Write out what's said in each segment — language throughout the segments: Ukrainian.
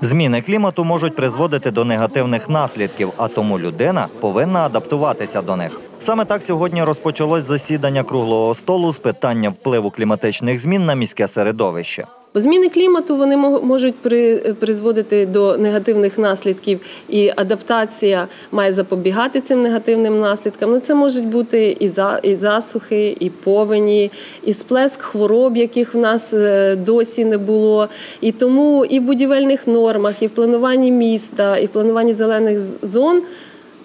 Зміни клімату можуть призводити до негативних наслідків, а тому людина повинна адаптуватися до них. Саме так сьогодні розпочалось засідання круглого столу з питання впливу кліматичних змін на міське середовище. Бо зміни клімату вони мо- можуть при, призводити до негативних наслідків, і адаптація має запобігати цим негативним наслідкам. Ну, це можуть бути і, за, і засухи, і повені, і сплеск хвороб, яких в нас е, досі не було. І тому і в будівельних нормах, і в плануванні міста, і в плануванні зелених зон.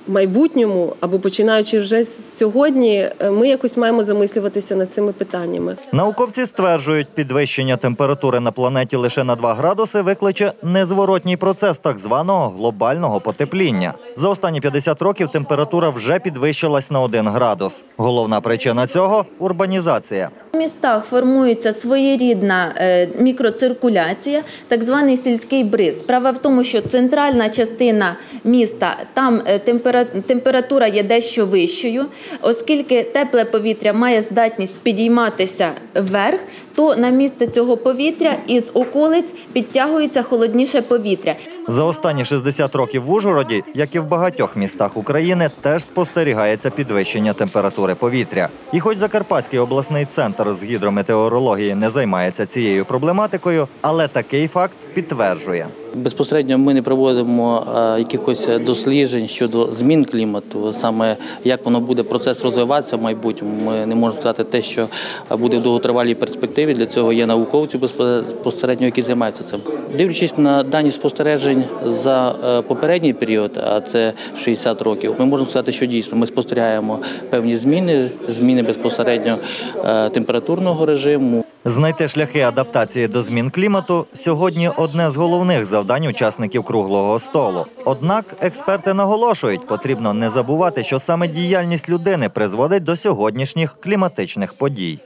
Майбутньому або починаючи вже з сьогодні, е, ми якось маємо замислюватися над цими питаннями. Науковці стверджують, підвищення температури на планеті лише на 2 градуси викличе незворотній процес так званого глобального потепління. За останні 50 років температура вже підвищилась на 1 градус. Головна причина цього урбанізація. В містах формується своєрідна е, мікроциркуляція, так званий сільський бриз. Справа в тому, що центральна частина міста там е, темпера- температура є дещо вищою, оскільки тепле повітря має здатність підійматися вверх, то на місце цього повітря із околиць підтягується холодніше повітря. За останні 60 років в Ужгороді, як і в багатьох містах України, теж спостерігається підвищення температури повітря. І хоч Закарпатський обласний центр з гідрометеорології не займається цією проблематикою, але такий факт підтверджує. Безпосередньо ми не проводимо е, якихось досліджень щодо змін клімату, саме як воно буде процес розвиватися в майбутньому. Ми не можемо сказати те, що буде в довготривалій перспективі. Для цього є науковці безпосередньо, які займаються цим. Дивлячись на дані спостережень за е, попередній період, а це 60 років, ми можемо сказати, що дійсно ми спостерігаємо певні зміни, зміни безпосередньо е, температурного режиму. Знайти шляхи адаптації до змін клімату сьогодні одне з головних завдань учасників круглого столу. Однак експерти наголошують, потрібно не забувати, що саме діяльність людини призводить до сьогоднішніх кліматичних подій.